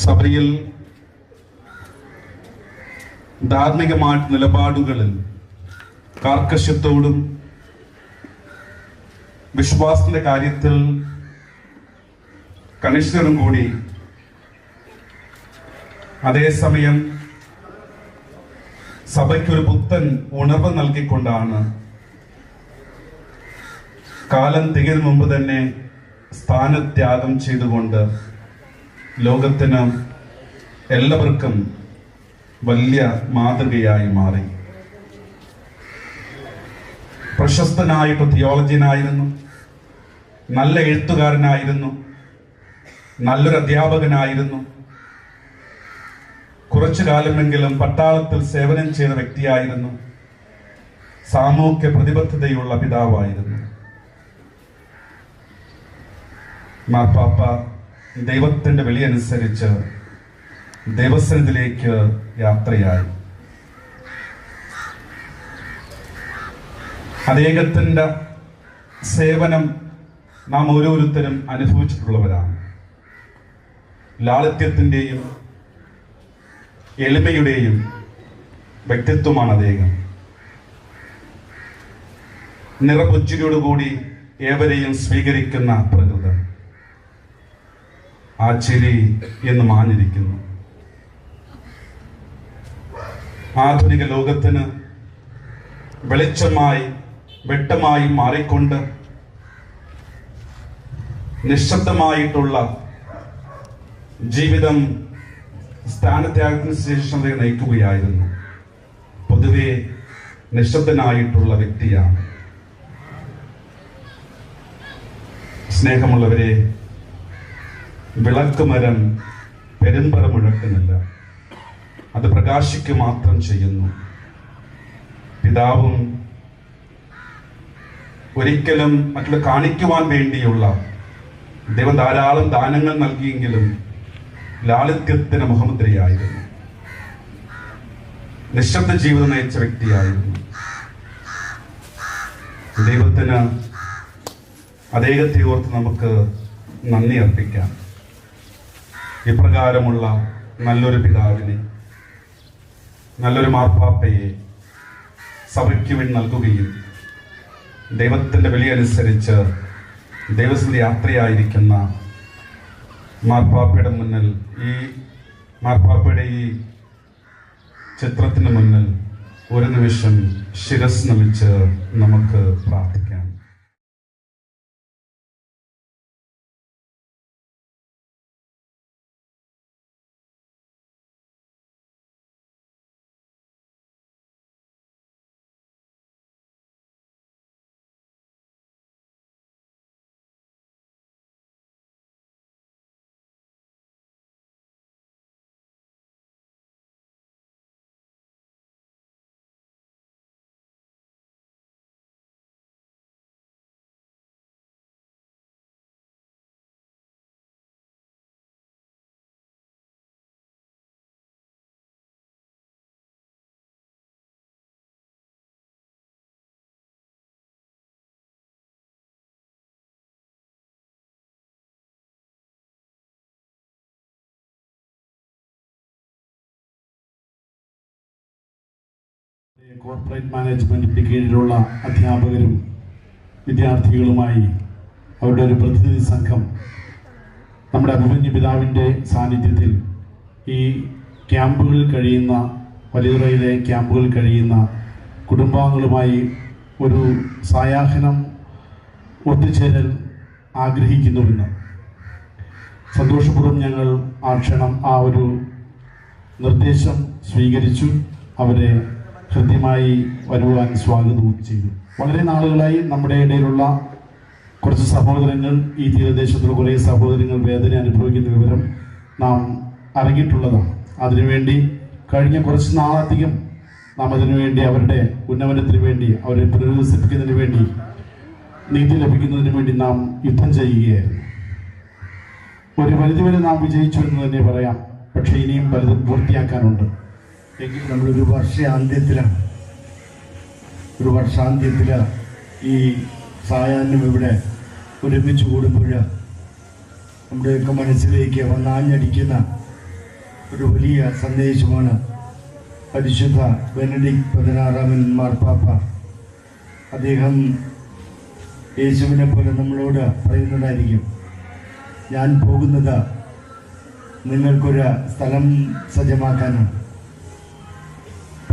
സഭയിൽ ധാർമ്മികമായിട്ട് നിലപാടുകളിൽ കാർക്കശ്യത്തോടും വിശ്വാസത്തിന്റെ കാര്യത്തിൽ കണിഷ്ഠരും കൂടി അതേസമയം സഭയ്ക്കൊരു പുത്തൻ ഉണർവ് നൽകിക്കൊണ്ടാണ് കാലം തികഞ്ഞ മുമ്പ് തന്നെ സ്ഥാനത്യാഗം ചെയ്തുകൊണ്ട് ലോകത്തിന് എല്ലാവർക്കും വലിയ മാതൃകയായി മാറി. പ്രശസ്തനായിട്ട് തിയോളജിയനായിരുന്നു. നല്ല എഴുത്തുകാരനായിരുന്നു. നല്ലൊരു അധ്യാപകനായിരുന്നു. കുറച്ചു കാലമെങ്കിലും പട്ടാളത്തിൽ സേവനം ചെയ്ത വ്യക്തിയായിരുന്നു. സാമൂഹ്യ പ്രതിബദ്ധതയുള്ള പിതാവായിരുന്നു. മാർപ്പാപ്പ ദൈവത്തിന്റെ വിളിയനുസരിച്ച് ദൈവസനത്തിലേക്ക് യാത്രയായി. അദ്ദേഹത്തിന്റെ സേവനം നാം ഓരോരുത്തരും അനുഭവിച്ചിട്ടുള്ളവരാണ്. ലാളിത്യത്തിന്റെയും എളിമയുടെയും വ്യക്തിത്വമാണ് അദ്ദേഹം. നിറപുച്ചിരിയോടുകൂടി ഏവരെയും സ്വീകരിക്കുന്ന ആ ചിരി എന്ന് മാഞ്ഞിരിക്കുന്നു ആധുനിക ലോകത്തിന് വെളിച്ചമായി വെട്ടമായി മാറിക്കൊണ്ട് നിശബ്ദമായിട്ടുള്ള ജീവിതം സ്ഥാനത്യാഗത്തിന് ശേഷം അദ്ദേഹം നയിക്കുകയായിരുന്നു. പൊതുവെ നിശബ്ദനായിട്ടുള്ള വ്യക്തിയാണ്. സ്നേഹമുള്ളവരെ വിളക്കുമരം പെരുമ്പറ മുഴക്കുന്നില്ല അത് പ്രകാശിക്കുക മാത്രം ചെയ്യുന്നു. പിതാവും ഒരിക്കലും മറ്റുള്ള കാണിക്കുവാൻ വേണ്ടിയുള്ള ദൈവം ധാരാളം ദാനങ്ങൾ നൽകിയെങ്കിലും ലാളിത്യത്തിന് മുഖമുദ്രയായിരുന്നു. നിശബ്ദ ജീവിതം നയിച്ച വ്യക്തിയായിരുന്നു. ദൈവത്തിന് അദ്ദേഹത്തെ ഓർത്ത് നമുക്ക് നന്ദി അർപ്പിക്കാം. ഇപ്രകാരമുള്ള നല്ലൊരു പിതാവിനെ നല്ലൊരു മാർപ്പാപ്പയെ സഭയ്ക്ക് വേണ്ടി നൽകുകയും ദൈവത്തിന്റെ വിളിയനുസരിച്ച് ദൈവസ്ഥ യാത്രയായിരിക്കുന്ന മാർപ്പാപ്പയുടെ മുന്നിൽ ഈ മാർപ്പാപ്പയുടെ ഈ ചിത്രത്തിന് മുന്നിൽ ഒരു നിമിഷം ശിരസ് നമിച്ച് നമുക്ക് പ്രാർത്ഥിക്കാം. കോർപ്പറേറ്റ് മാനേജ്മെന്റിന്റെ കീഴിലുള്ള അധ്യാപകരും വിദ്യാർത്ഥികളുമായി അവരുടെ ഒരു പ്രതിനിധി സംഘം നമ്മുടെ അഭിമന്യ പിതാവിന്റെ സാന്നിധ്യത്തിൽ ഈ ക്യാമ്പുകളിൽ കഴിയുന്ന വലിയുറയിലെ ക്യാമ്പുകളിൽ കഴിയുന്ന കുടുംബാംഗങ്ങളുമായി ഒരു സായാഹനം ഒത്തുചേരൽ ആഗ്രഹിക്കുന്നുവെന്ന്. സന്തോഷപൂർവം ഞങ്ങൾ ആ ക്ഷണം ആ ഒരു നിർദ്ദേശം സ്വീകരിച്ചു. അവരെ ഹൃദ്യമായി വരുവാൻ സ്വാഗതവും ചെയ്തു. വളരെ നാളുകളായി നമ്മുടെ ഇടയിലുള്ള കുറച്ച് സഹോദരങ്ങൾ ഈ തീരദേശത്തുള്ള കുറേ സഹോദരങ്ങൾ വേദന അനുഭവിക്കുന്ന വിവരം നാം അറിഞ്ഞിട്ടുള്ളതാണ്. അതിനുവേണ്ടി കഴിഞ്ഞ കുറച്ച് നാളധികം നാം അതിനുവേണ്ടി അവരുടെ ഉന്നമനത്തിന് വേണ്ടി അവരെ പുനരധിവസിപ്പിക്കുന്നതിന് വേണ്ടി നീതി ലഭിക്കുന്നതിന് വേണ്ടി നാം യുദ്ധം ചെയ്യുകയായിരുന്നു. ഒരു പരിധിവരെ നാം വിജയിച്ചു എന്ന് തന്നെ പറയാം. പക്ഷേ ഇനിയും പലതും പൂർത്തിയാക്കാനുണ്ട്. നമ്മളൊരു വർഷാന്ത്യത്തിലാണ്. ഒരു വർഷാന്ത്യത്തിൽ ഈ സായാഹ്നം ഇവിടെ ഒരുമിച്ച് കൂടുമ്പോൾ നമ്മുടെയൊക്കെ മനസ്സിലേക്ക് വന്നാഞ്ഞടിക്കുന്ന ഒരു വലിയ സന്ദേശമാണ് പരിശുദ്ധ ബെനഡിക് പതിനാറാമൻ മാർപ്പാപ്പ. അദ്ദേഹം യേശുവിനെ പോലെ നമ്മളോട് പറയുന്നതായിരിക്കും ഞാൻ പോകുന്നത് നിങ്ങൾക്കൊരു സ്ഥലം സജ്ജമാക്കാനാണ്.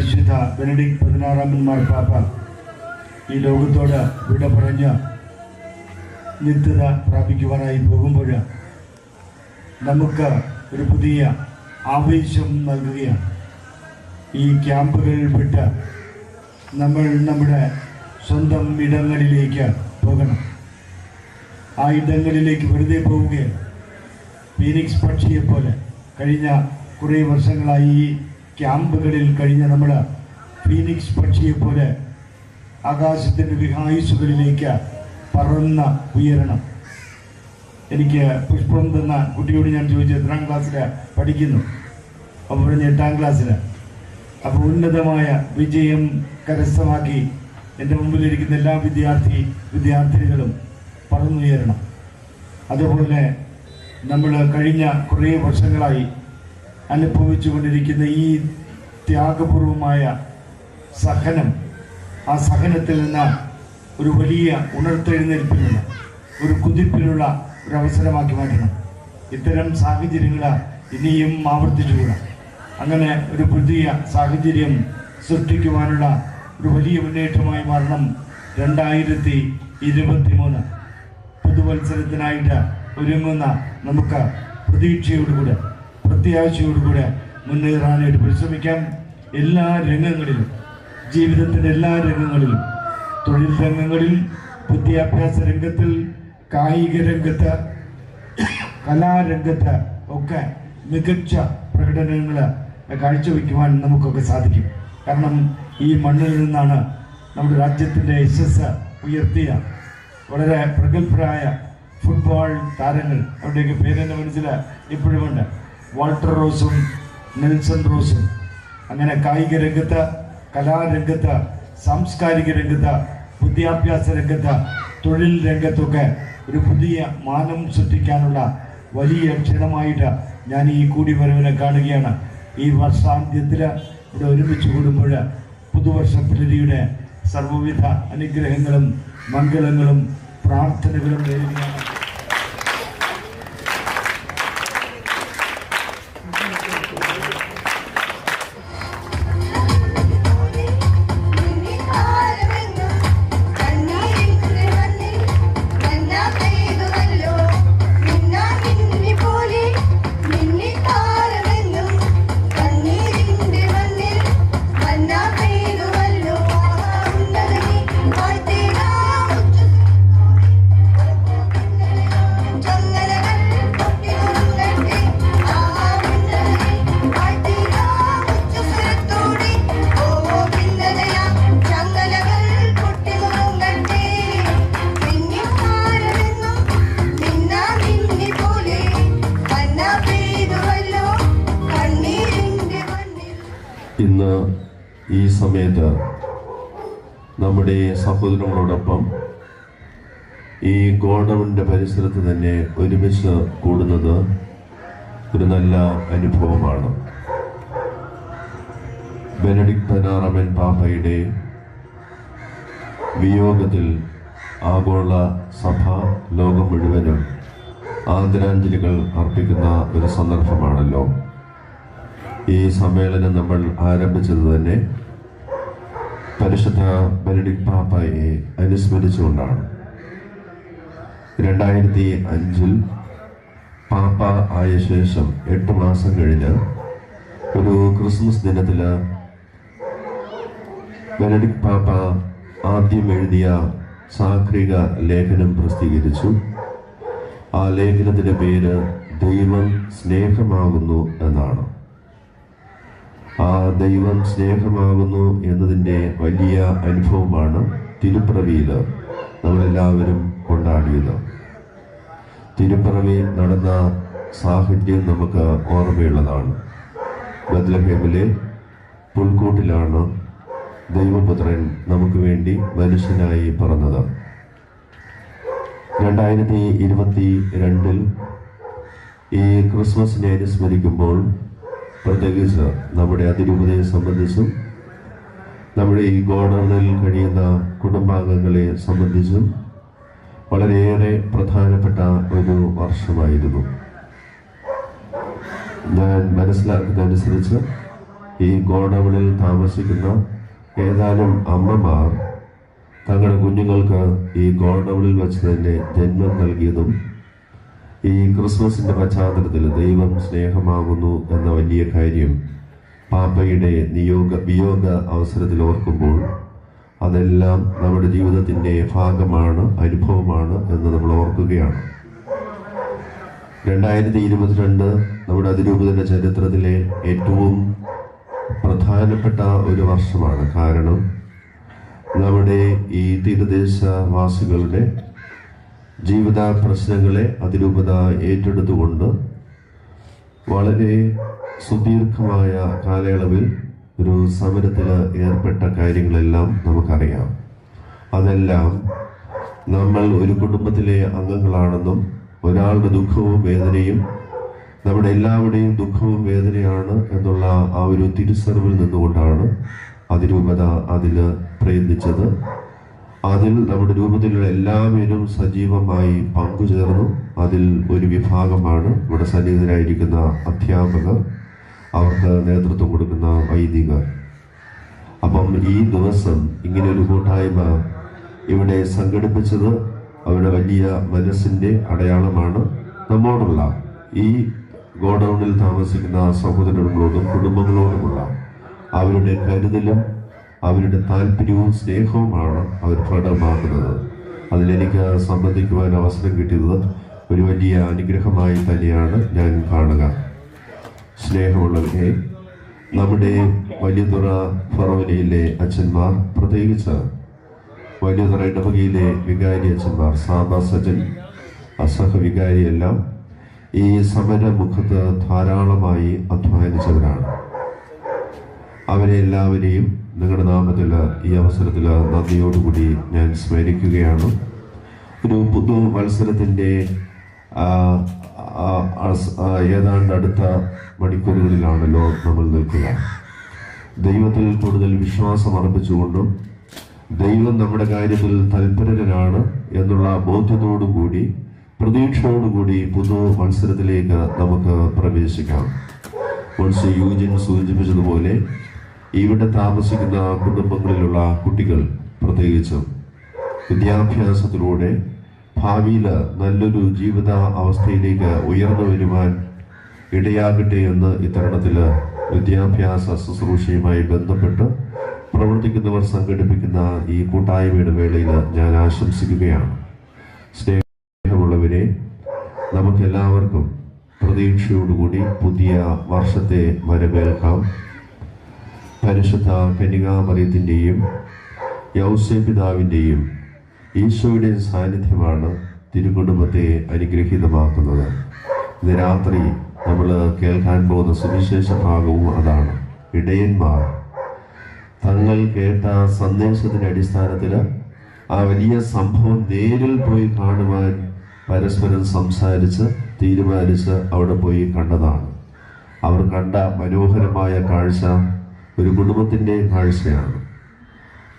പരിശുദ്ധ ബെനഡിക് പതിനാറാമൻ മാർപ്പാപ്പ ഈ ലോകത്തോട് വിട പറഞ്ഞ് നിത്യത പ്രാപിക്കുവാനായി പോകുമ്പോൾ നമുക്ക് ഒരു പുതിയ ആവേശം നൽകുകയാണ്. ഈ ക്യാമ്പുകളിൽ വിട്ട് നമ്മൾ നമ്മുടെ സ്വന്തം ഇടങ്ങളിലേക്ക് പോകണം. ആ ഇടങ്ങളിലേക്ക് വെറുതെ പോവുകയാണ് ഫീനിക്സ് പക്ഷിയെ പോലെ കഴിഞ്ഞ കുറേ വർഷങ്ങളായി ഈ ക്യാമ്പുകളിൽ കഴിഞ്ഞ നമ്മൾ ഫീനിക്സ് പക്ഷിയെ പോലെ ആകാശത്തിന്റെ വിഹായുസുകളിലേക്ക് പറന്ന ഉയരണം. എനിക്ക് പുഷ്പം തന്ന കുട്ടിയോട് ഞാൻ ചോദിച്ചു എത്രാം ക്ലാസ്സിൽ പഠിക്കുന്നു? അപ്പോൾ പറഞ്ഞ് എട്ടാം ക്ലാസ്സിൽ അപ്പോൾ ഉന്നതമായ വിജയം കരസ്ഥമാക്കി എന്റെ മുമ്പിലിരിക്കുന്ന എല്ലാ വിദ്യാർത്ഥി വിദ്യാർത്ഥിനികളും പറന്നുയരണം. അതുപോലെ നമ്മൾ കഴിഞ്ഞ കുറേ വർഷങ്ങളായി അനുഭവിച്ചു കൊണ്ടിരിക്കുന്ന ഈ ത്യാഗപൂർവമായ സഹനം ആ സഹനത്തിൽ നിന്ന് ഒരു വലിയ ഉണർത്തെഴുന്നേൽപ്പിനുള്ള ഒരു കുതിപ്പിനുള്ള ഒരു അവസരമാക്കി മാറ്റണം. ഇത്തരം സാഹചര്യങ്ങൾ ഇനിയും ആവർത്തിച്ചുകൂടാ. അങ്ങനെ ഒരു പുതിയ സാഹചര്യം സൃഷ്ടിക്കുവാനുള്ള ഒരു വലിയ മുന്നേറ്റമായി മാറണം രണ്ടായിരത്തി ഇരുപത്തി മൂന്ന് പുതുവത്സരത്തിനായിട്ട് ഒരുങ്ങുന്ന നമുക്ക് പ്രതീക്ഷയോടുകൂടെ. പ്രത്യാശയോടുകൂടെ മുന്നേറാനായിട്ട് പരിശ്രമിക്കാം. എല്ലാ രംഗങ്ങളിലും ജീവിതത്തിന്റെ എല്ലാ രംഗങ്ങളിലും തൊഴിൽ രംഗങ്ങളിൽ വിദ്യാഭ്യാസ രംഗത്തിൽ കായിക രംഗത്ത് കലാരംഗത്ത് ഒക്കെ മികച്ച പ്രകടനങ്ങൾ കാഴ്ചവെക്കുവാൻ നമുക്കൊക്കെ സാധിക്കും. കാരണം ഈ മണ്ണിൽ നിന്നാണ് നമ്മുടെ രാജ്യത്തിന്റെ യശസ് ഉയർത്തിയ വളരെ പ്രഗത്ഭരായ ഫുട്ബോൾ താരങ്ങൾ. അവരുടെയൊക്കെ പേരെന്റെ മനസ്സിൽ ഇപ്പോഴുമുണ്ട്. വാൾട്ടർ റോസും നെൽസൺ റോസും. അങ്ങനെ കായിക രംഗത്ത് കലാരംഗത്ത് സാംസ്കാരിക രംഗത്ത് വിദ്യാഭ്യാസ രംഗത്ത് തൊഴിൽ രംഗത്തൊക്കെ ഒരു പുതിയ മാനം സൃഷ്ടിക്കാനുള്ള വലിയ ക്ഷണമായിട്ട് ഞാൻ ഈ കൂടി വരവിനെ കാണുകയാണ്. ഈ വർഷാന്ത്യത്തിൽ ഇവിടെ ഒരുമിച്ച് കൂടുമ്പോൾ പുതുവർഷ പുലരിയുടെ സർവവിധ അനുഗ്രഹങ്ങളും മംഗളങ്ങളും പ്രാർത്ഥനകളും നേരുകയാണ്. ഈ സമയത്ത് നമ്മുടെ സഹോദരങ്ങളോടൊപ്പം ഈ ഗോഡൗണിന്റെ പരിസരത്ത് തന്നെ ഒരുമിച്ച് കൂടുന്നത് ഒരു നല്ല അനുഭവമാണ്. ബെനഡിക് പനാറമൻ പാപ്പയുടെ വിയോഗത്തിൽ ആഗോള സഭ ലോകം മുഴുവനും ആദരാഞ്ജലികൾ അർപ്പിക്കുന്ന ഒരു സന്ദർഭമാണല്ലോ. ഈ സമ്മേളനം നമ്മൾ ആരംഭിച്ചത് തന്നെ പരിശുദ്ധ ബെനഡിക് പാപ്പയെ അനുസ്മരിച്ചുകൊണ്ടാണ്. രണ്ടായിരത്തി അഞ്ചിൽ പാപ്പ ആയ ശേഷം എട്ട് മാസം കഴിഞ്ഞ് ഒരു ക്രിസ്മസ് ദിനത്തിൽ ബെനഡിക് പാപ്പ ആദ്യം എഴുതിയ സാക്രിക ലേഖനം പ്രസിദ്ധീകരിച്ചു. ആ ലേഖനത്തിന്റെ പേര് ദൈവം സ്നേഹമാകുന്നു എന്നാണ്. ആ ദൈവം സ്നേഹമാകുന്നു എന്നതിന്റെ വലിയ അനുഭവമാണ് തിരുപ്പിറവിയിൽ നമ്മളെല്ലാവരും കൊണ്ടാടിയത്. തിരുപ്പിറവി നടന്ന സാഹചര്യം നമുക്ക് ഓർമ്മയുള്ളതാണ്. ബദ്ലഹേമിലെ പുൽക്കൂട്ടിലാണ് ദൈവപുത്രൻ നമുക്ക് വേണ്ടി മനുഷ്യനായി പറഞ്ഞത് രണ്ടായിരത്തി ഇരുപത്തി രണ്ടിൽ ഈ ക്രിസ്മസിനെ അനുസ്മരിക്കുമ്പോൾ പ്രത്യേകിച്ച് നമ്മുടെ അതിരൂപതയെ സംബന്ധിച്ചും നമ്മുടെ ഈ ഗോഡറിൽ കഴിയുന്ന കുടുംബാംഗങ്ങളെ സംബന്ധിച്ചും വളരെയേറെ പ്രധാനപ്പെട്ട ഒരു വർഷമായിരുന്നു. ഞാൻ മനസ്സിലാക്കുന്നതനുസരിച്ച് ഈ ഗോഡൗണിൽ താമസിക്കുന്ന ഏതാനും അമ്മമാർ തങ്ങളുടെ കുഞ്ഞുങ്ങൾക്ക് ഈ ഗോഡൗണിൽ വെച്ച് തന്നെ ജന്മം നൽകിയതും ഈ ക്രിസ്മസിന്റെ പശ്ചാത്തലത്തിൽ ദൈവം സ്നേഹമാകുന്നു എന്ന വലിയ കാര്യം പാപ്പയുടെ നിയോഗ വിയോഗ അവസരത്തിൽ ഓർക്കുമ്പോൾ അതെല്ലാം നമ്മുടെ ജീവിതത്തിന്റെ ഭാഗമാണ് അനുഭവമാണ് എന്ന് നമ്മൾ ഓർക്കുകയാണ്. രണ്ടായിരത്തി ഇരുപത്തിരണ്ട് നമ്മുടെ അതിരൂപതയുടെ ചരിത്രത്തിലെ ഏറ്റവും പ്രധാനപ്പെട്ട ഒരു വർഷമാണ്. കാരണം നമ്മുടെ ഈ തീരദേശവാസികളുടെ ജീവിത പ്രശ്നങ്ങളെ അതിരൂപത ഏറ്റെടുത്തുകൊണ്ട് വളരെ സുദീർഘമായ കാലയളവിൽ ഒരു സമരത്തിൽ ഏർപ്പെട്ട കാര്യങ്ങളെല്ലാം നമുക്കറിയാം. അതെല്ലാം നമ്മൾ ഒരു കുടുംബത്തിലെ അംഗങ്ങളാണെന്നും ഒരാളുടെ ദുഃഖവും വേദനയും നമ്മുടെ എല്ലാവരുടെയും ദുഃഖവും വേദനയാണ് എന്നുള്ള ആ ഒരു തിരുസറിവിൽ നിന്നുകൊണ്ടാണ് അതിരൂപത അതിൽ പ്രയത്നിച്ചത്. അതിൽ നമ്മുടെ രൂപത്തിലുള്ള എല്ലാവരും സജീവമായി പങ്കുചേർന്നു. അതിൽ ഒരു വിഭാഗമാണ് ഇവിടെ സന്നിഹിതരായിരിക്കുന്ന അധ്യാപകർ. അവർക്ക് നേതൃത്വം കൊടുക്കുന്ന വൈദികർ. അപ്പം ഈ ദിവസം ഇങ്ങനെ ഒരു കൂട്ടായ്മ ഇവിടെ സംഘടിപ്പിച്ചത് അവരുടെ വലിയ മനസ്സിന്റെ അടയാളമാണ്. നമ്മോടുള്ള ഈ ഗോഡൗണിൽ താമസിക്കുന്ന സഹോദരങ്ങളോടും കുടുംബങ്ങളോടുമുള്ള അവരുടെ കരുതലും അവരുടെ താല്പര്യവും സ്നേഹവുമാണ് അവർ പ്രകടമാക്കുന്നത്. അതിലെനിക്ക് സംബന്ധിക്കുവാൻ അവസരം കിട്ടിയത് ഒരു വലിയ അനുഗ്രഹമായി തന്നെയാണ് ഞാൻ കാണുക. സ്നേഹമുള്ളവരെ നമ്മുടെ വലിയതുറ ഫറോനയിലെ അച്ഛന്മാർ പ്രത്യേകിച്ച് വലിയതുറ ഇടവകയിലെ വികാരി അച്ഛന്മാർ സാബ സജൻ അസഹ വികാരിയെല്ലാം ഈ സമരമുഖത്ത് ധാരാളമായി അധ്വാനിച്ചവരാണ്. അവരെ എല്ലാവരെയും നിങ്ങളുടെ നാമത്തിൽ ഈ അവസരത്തിൽ നന്ദിയോടുകൂടി ഞാൻ സ്മരിക്കുകയാണ്. ഒരു പുതു മത്സരത്തിന്റെ ഏതാണ്ട് അടുത്ത മണിക്കൂറുകളിലാണല്ലോ നമ്മൾ നിൽക്കുക ദൈവത്തിൽ കൂടുതൽ വിശ്വാസം അർപ്പിച്ചുകൊണ്ടും ദൈവം നമ്മുടെ കാര്യത്തിൽ തൽപരനാണ് എന്നുള്ള ബോധ്യത്തോടുകൂടി പ്രതീക്ഷയോടുകൂടി പുതു മത്സരത്തിലേക്ക് നമുക്ക് പ്രവേശിക്കാം. യൂജിൻ സൂചിപ്പിച്ചതുപോലെ ഇവിടെ താമസിക്കുന്ന കുടുംബങ്ങളിലുള്ള കുട്ടികൾ പ്രത്യേകിച്ചും വിദ്യാഭ്യാസത്തിലൂടെ ഭാവിയിൽ നല്ലൊരു ജീവിത അവസ്ഥയിലേക്ക് ഉയർന്നു വരുവാൻ ഇടയാകട്ടെ എന്ന് ഇത്തരണത്തിൽ വിദ്യാഭ്യാസ ശുശ്രൂഷയുമായി ബന്ധപ്പെട്ട് പ്രവർത്തിക്കുന്നവർ സംഘടിപ്പിക്കുന്ന ഈ കൂട്ടായ്മയുടെ വേളയിൽ ഞാൻ ആശംസിക്കുകയാണ്. സ്നേഹമുള്ളവരെ നമുക്കെല്ലാവർക്കും പ്രതീക്ഷയോടുകൂടി പുതിയ വർഷത്തെ വരവേൽക്കാം. പരിശുദ്ധ കനികാമറിയത്തിന്റെയും യൗസേ പിതാവിന്റെയും ഈശോയുടെ സാന്നിധ്യമാണ് തിരുകുടുംബത്തെ അനുഗ്രഹീതമാക്കുന്നത്. ഇന്ന് രാത്രി നമ്മൾ കേൾക്കാൻ പോകുന്ന സുവിശേഷ ഭാഗവും അതാണ്. ഇടയന്മാർ തങ്ങൾ കേട്ട സന്ദേശത്തിന്റെ അടിസ്ഥാനത്തിൽ ആ വലിയ സംഭവം നേരിൽ പോയി കാണുവാൻ പരസ്പരം സംസാരിച്ച് തീരുമാനിച്ച് അവിടെ പോയി കണ്ടതാണ്. അവർ കണ്ട മനോഹരമായ കാഴ്ച ഒരു കുടുംബത്തിന്റെ കാഴ്ചയാണ്.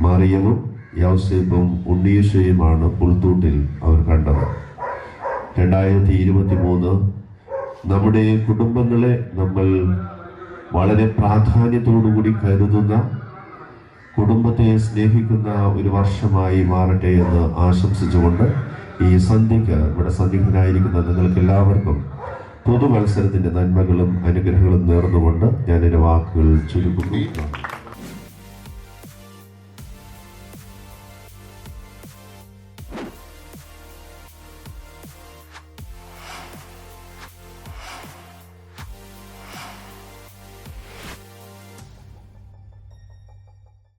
മറിയവും യൗസേപ്പും ഉണ്ണീശയുമാണ് പുൽത്തൂട്ടിൽ അവർ കണ്ടത്. രണ്ടായിരത്തി ഇരുപത്തി മൂന്ന് നമ്മുടെ കുടുംബങ്ങളെ നമ്മൾ വളരെ പ്രാധാന്യത്തോടുകൂടി കരുതുന്ന കുടുംബത്തെ സ്നേഹിക്കുന്ന ഒരു വർഷമായി മാറട്ടെ എന്ന് ആശംസിച്ചുകൊണ്ട് ഈ സന്ധ്യക്ക് ഇവിടെ സന്നിഹിതനായിരിക്കുന്ന നിങ്ങൾക്ക് എല്ലാവർക്കും പൊതുമത്സരത്തിന്റെ നന്മകളും അനുഗ്രഹങ്ങളും നേർന്നുകൊണ്ട് ഞാൻ എന്റെ വാക്കുകൾ ചുരുക്കുന്നു.